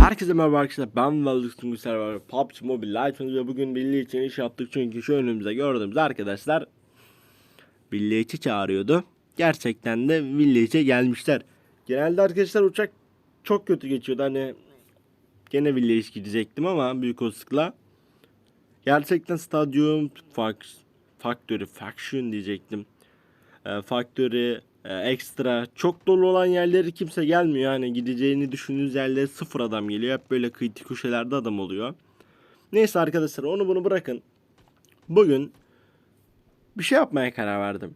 Herkese merhaba arkadaşlar ben Valdız Tungu Server PUBG Mobile Legends ve bugün Billy için iş yaptık çünkü şu önümüzde gördüğümüz arkadaşlar Billy içi çağırıyordu. Gerçekten de Billy içe gelmişler. Genelde arkadaşlar uçak çok kötü geçiyordu hani gene iş gidecektim ama büyük olasılıkla gerçekten stadyum Factory Faction diyecektim. E, Factory e, ekstra çok dolu olan yerleri kimse gelmiyor. Yani gideceğini düşündüğünüz yerlere sıfır adam geliyor. Hep böyle kritik köşelerde adam oluyor. Neyse arkadaşlar onu bunu bırakın. Bugün bir şey yapmaya karar verdim.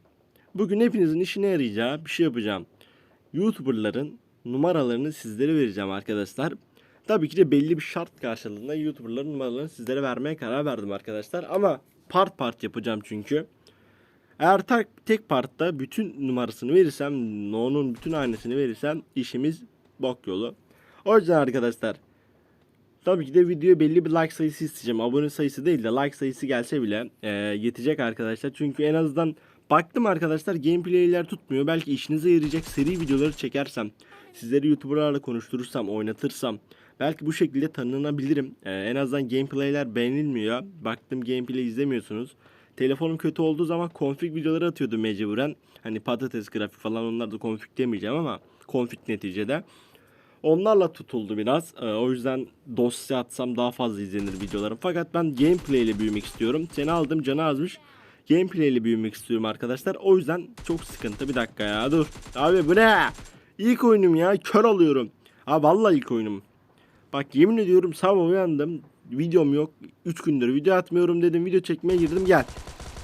Bugün hepinizin işine yarayacağı bir şey yapacağım. YouTuber'ların numaralarını sizlere vereceğim arkadaşlar. Tabii ki de belli bir şart karşılığında YouTuber'ların numaralarını sizlere vermeye karar verdim arkadaşlar. Ama part part yapacağım çünkü. Eğer tek, tek partta bütün numarasını verirsem, No'nun bütün hanesini verirsem işimiz bok yolu. O yüzden arkadaşlar tabii ki de videoya belli bir like sayısı isteyeceğim. Abone sayısı değil de like sayısı gelse bile e, yetecek arkadaşlar. Çünkü en azından baktım arkadaşlar gameplay'ler tutmuyor. Belki işinize yarayacak seri videoları çekersem, sizleri YouTuber'larla konuşturursam, oynatırsam belki bu şekilde tanınabilirim. E, en azından gameplay'ler beğenilmiyor. Baktım gameplay izlemiyorsunuz. Telefonum kötü olduğu zaman config videoları atıyordu mecburen. Hani patates grafik falan onlar da config demeyeceğim ama config neticede. Onlarla tutuldu biraz. Ee, o yüzden dosya atsam daha fazla izlenir videolarım. Fakat ben gameplay ile büyümek istiyorum. Seni aldım canı azmış. Gameplay ile büyümek istiyorum arkadaşlar. O yüzden çok sıkıntı. Bir dakika ya dur. Abi bu ne? İlk oyunum ya. Kör alıyorum. Ha vallahi ilk oyunum. Bak yemin ediyorum sabah uyandım. Videom yok. 3 gündür video atmıyorum dedim. Video çekmeye girdim gel.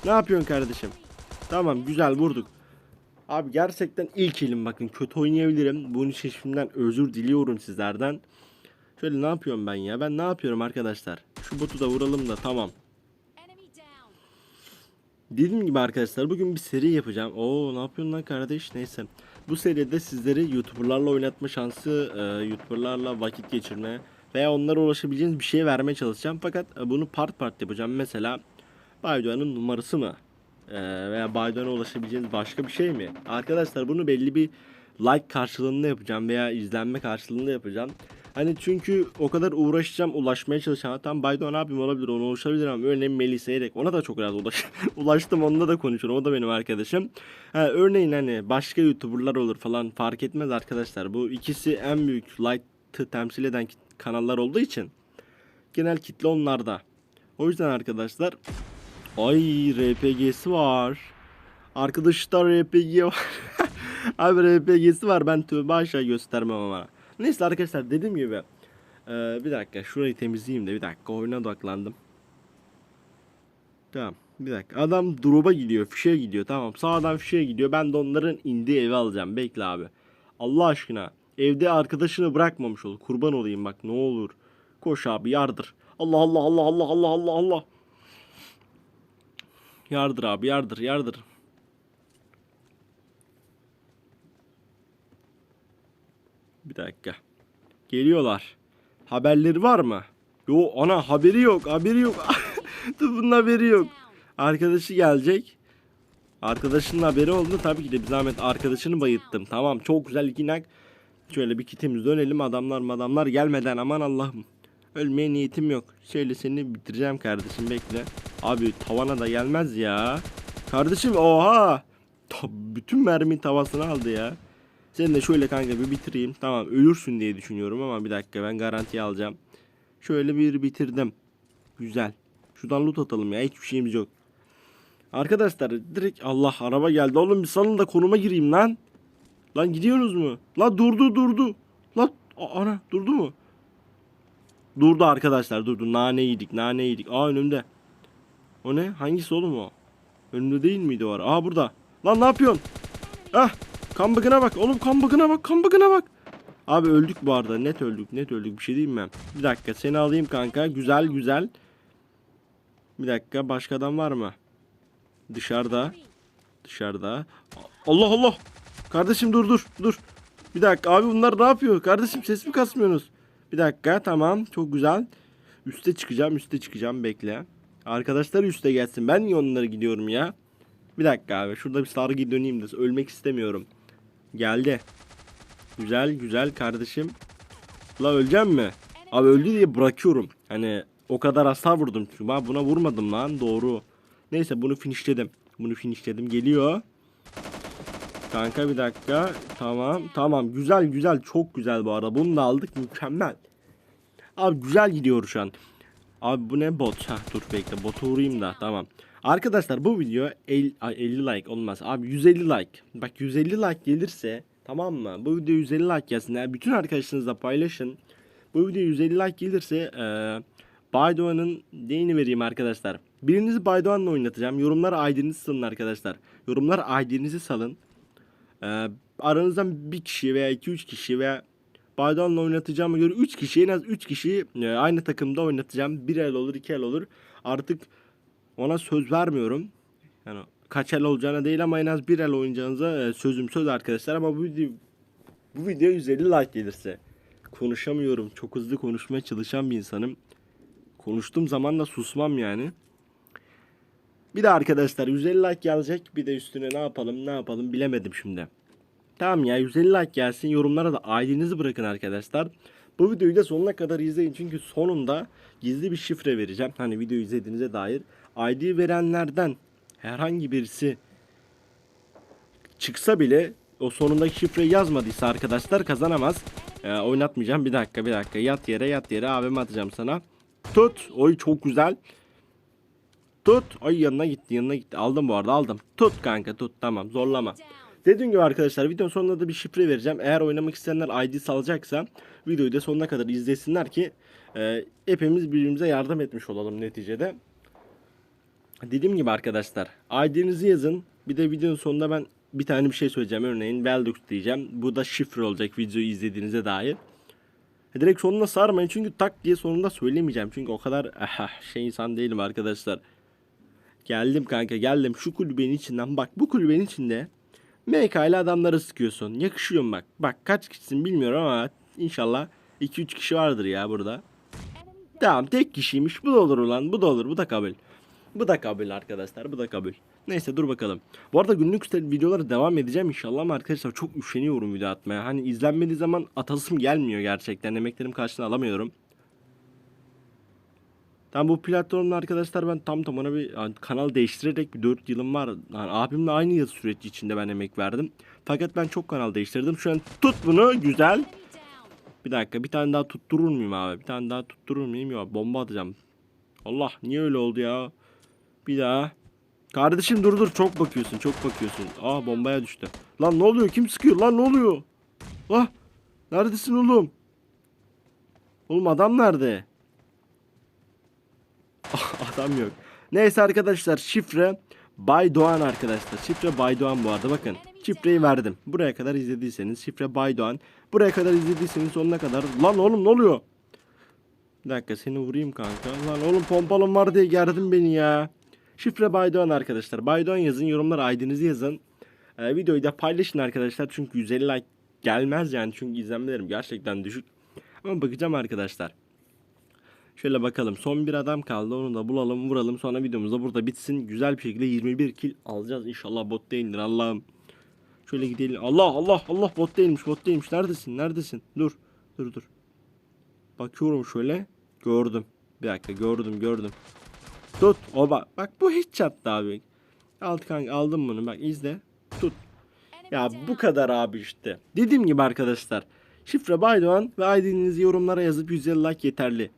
Ne yapıyorsun kardeşim? Tamam güzel vurduk. Abi gerçekten ilk elim bakın kötü oynayabilirim. Bunun için özür diliyorum sizlerden. Şöyle ne yapıyorum ben ya? Ben ne yapıyorum arkadaşlar? Şu botu da vuralım da tamam. Dediğim gibi arkadaşlar bugün bir seri yapacağım. Oo ne yapıyorsun lan kardeş? Neyse. Bu seride sizleri YouTuber'larla oynatma şansı, e, YouTuber'larla vakit geçirme veya onlara ulaşabileceğiniz bir şey vermeye çalışacağım. Fakat e, bunu part part yapacağım. Mesela Baydoğan'ın numarası mı? E, veya Baydoğan'a ulaşabileceğiniz başka bir şey mi? Arkadaşlar bunu belli bir like karşılığında yapacağım veya izlenme karşılığında yapacağım. Hani çünkü o kadar uğraşacağım ulaşmaya çalışacağım. Tam Baydoğan abim olabilir ona ulaşabilir ama örneğin Melih Seyrek ona da çok rahat ulaş ulaştım onunla da konuşurum o da benim arkadaşım. Ha, örneğin hani başka YouTuber'lar olur falan fark etmez arkadaşlar. Bu ikisi en büyük like'ı temsil eden kanallar olduğu için genel kitle onlarda. O yüzden arkadaşlar ay RPG'si var. Arkadaşlar RPG var. Abi RPG'si var ben tövbe aşağı göstermem ama. Neyse arkadaşlar dediğim gibi eee, bir dakika şurayı temizleyeyim de bir dakika oyuna odaklandım. Tamam bir dakika adam drop'a gidiyor fişe gidiyor tamam sağdan fişe gidiyor ben de onların indiği evi alacağım bekle abi. Allah aşkına evde arkadaşını bırakmamış ol kurban olayım bak ne olur. Koş abi yardır. Allah Allah Allah Allah Allah Allah Allah. Yardır abi yardır yardır. Bir dakika. Geliyorlar. Haberleri var mı? Yo ana haberi yok haberi yok. Bunun haberi yok. Arkadaşı gelecek. Arkadaşının haberi oldu tabii ki de bir zahmet arkadaşını bayıttım. Tamam çok güzel iki nak. Şöyle bir kitimiz dönelim adamlar madamlar gelmeden aman Allah'ım. Ölmeye niyetim yok. Şöyle seni bitireceğim kardeşim bekle. Abi tavana da gelmez ya. Kardeşim oha. Ta- bütün mermi tavasını aldı ya. Seni de şöyle kanka bir bitireyim. Tamam ölürsün diye düşünüyorum ama bir dakika ben garantiye alacağım. Şöyle bir bitirdim. Güzel. Şuradan loot atalım ya hiçbir şeyimiz yok. Arkadaşlar direkt Allah araba geldi. Oğlum bir salın da konuma gireyim lan. Lan gidiyorsunuz mu? Lan durdu durdu. Lan a- ana durdu mu? Durdu arkadaşlar durdu. Nane yedik nane yedik. Aa önümde. O ne? Hangisi oğlum o? Önümde değil miydi o ara? Aa burada. Lan ne yapıyorsun? Ah kan bakına bak. Oğlum kan bakına bak. Kan bakına bak. Abi öldük bu arada. Net öldük. Net öldük. Bir şey diyeyim mi? Bir dakika seni alayım kanka. Güzel güzel. Bir dakika başka adam var mı? Dışarıda. Dışarıda. Allah Allah. Kardeşim dur dur dur. Bir dakika abi bunlar ne yapıyor? Kardeşim ses mi kasmıyorsunuz? Bir dakika tamam çok güzel. Üste çıkacağım üste çıkacağım bekle. Arkadaşlar üste gelsin. Ben niye onlara gidiyorum ya? Bir dakika abi şurada bir sargı döneyim de ölmek istemiyorum. Geldi. Güzel güzel kardeşim. La öleceğim mi? Abi öldü diye bırakıyorum. Hani o kadar hasar vurdum çünkü. Ben buna vurmadım lan doğru. Neyse bunu finishledim. Bunu finishledim. Geliyor. Kanka bir dakika. Tamam. Tamam. Güzel güzel. Çok güzel bu arada. Bunu da aldık. Mükemmel. Abi güzel gidiyor şu an. Abi bu ne bot? Heh, dur bekle. Botu vurayım da. Tamam. Arkadaşlar bu video el- ay, 50 like olmaz. Abi 150 like. Bak 150 like gelirse tamam mı? Bu video 150 like gelsin. Yani bütün arkadaşlarınızla paylaşın. Bu video 150 like gelirse eee Baydoğan'ın deyini vereyim arkadaşlar. Birinizi Baydoğan'la oynatacağım. Yorumlara ID'nizi salın arkadaşlar. Yorumlara ID'nizi salın. Ee, aranızdan bir kişi veya 2-3 kişi veya Baydoğan'la oynatacağıma göre 3 kişi en az 3 kişi e, aynı takımda oynatacağım. Bir el olur 2 el olur. Artık ona söz vermiyorum. Yani kaç el olacağına değil ama en az bir el oynayacağınıza e, sözüm söz arkadaşlar ama bu video bu video 150 like gelirse konuşamıyorum. Çok hızlı konuşmaya çalışan bir insanım. Konuştuğum zaman da susmam yani. Bir de arkadaşlar 150 like gelecek. Bir de üstüne ne yapalım ne yapalım bilemedim şimdi. Tamam ya 150 like gelsin. Yorumlara da ID'nizi bırakın arkadaşlar. Bu videoyu da sonuna kadar izleyin. Çünkü sonunda gizli bir şifre vereceğim. Hani videoyu izlediğinize dair. ID verenlerden herhangi birisi çıksa bile o sonundaki şifreyi yazmadıysa arkadaşlar kazanamaz. Ee, oynatmayacağım. Bir dakika bir dakika. Yat yere yat yere abim atacağım sana. Tut. Oy çok güzel. Tut. Ay yanına gitti yanına gitti. Aldım bu arada aldım. Tut kanka tut tamam zorlama. Dediğim gibi arkadaşlar videonun sonunda da bir şifre vereceğim. Eğer oynamak isteyenler ID salacaksa videoyu da sonuna kadar izlesinler ki e, hepimiz birbirimize yardım etmiş olalım neticede. Dediğim gibi arkadaşlar ID'nizi yazın. Bir de videonun sonunda ben bir tane bir şey söyleyeceğim. Örneğin Veldux diyeceğim. Bu da şifre olacak videoyu izlediğinize dair. E, Direkt sonuna sarmayın çünkü tak diye sonunda söylemeyeceğim. Çünkü o kadar aha, şey insan değilim arkadaşlar. Geldim kanka geldim şu kulübenin içinden bak bu kulübenin içinde MK ile adamları sıkıyorsun. Yakışıyor mu bak. Bak kaç kişisin bilmiyorum ama inşallah 2-3 kişi vardır ya burada. Tamam tek kişiymiş bu da olur ulan bu da olur bu da kabul. Bu da kabul arkadaşlar bu da kabul. Neyse dur bakalım. Bu arada günlük videolara devam edeceğim inşallah ama arkadaşlar çok üşeniyorum video atmaya. Hani izlenmediği zaman atasım gelmiyor gerçekten. Emeklerim karşılığını alamıyorum. Tam bu platformda arkadaşlar ben tam tamına bir yani kanal değiştirerek bir 4 yılım var. Yani abimle aynı yıl süreci içinde ben emek verdim. Fakat ben çok kanal değiştirdim. Şu an tut bunu güzel. Bir dakika bir tane daha tutturur muyum abi? Bir tane daha tutturur muyum? Yok bomba atacağım. Allah niye öyle oldu ya? Bir daha. Kardeşim dur dur çok bakıyorsun çok bakıyorsun. Aa bombaya düştü. Lan ne oluyor? Kim sıkıyor? Lan ne oluyor? Ah neredesin oğlum? Oğlum adam nerede? adam yok. Neyse arkadaşlar şifre Bay Doğan arkadaşlar. Şifre Bay Doğan bu arada bakın. Şifreyi verdim. Buraya kadar izlediyseniz şifre Bay Doğan. Buraya kadar izlediyseniz sonuna kadar. Lan oğlum ne oluyor? Bir dakika seni vurayım kanka. Lan oğlum pompalım var diye gerdin beni ya. Şifre Baydoğan arkadaşlar. Baydoğan yazın yorumlara ID'nizi yazın. Ee, videoyu da paylaşın arkadaşlar. Çünkü 150 like gelmez yani. Çünkü izlenmelerim gerçekten düşük. Ama bakacağım arkadaşlar. Şöyle bakalım. Son bir adam kaldı. Onu da bulalım vuralım. Sonra videomuz da burada bitsin. Güzel bir şekilde 21 kill alacağız. İnşallah bot değildir Allah'ım. Şöyle gidelim. Allah Allah Allah bot değilmiş bot değilmiş. Neredesin neredesin? Dur dur dur. Bakıyorum şöyle. Gördüm. Bir dakika gördüm gördüm. Tut. O bak. Bak bu hiç çattı abi. Al kanka aldım bunu bak izle. Tut. Ya bu kadar abi işte. Dediğim gibi arkadaşlar. Şifre Baydoğan ve ID'nizi yorumlara yazıp 150 like yeterli.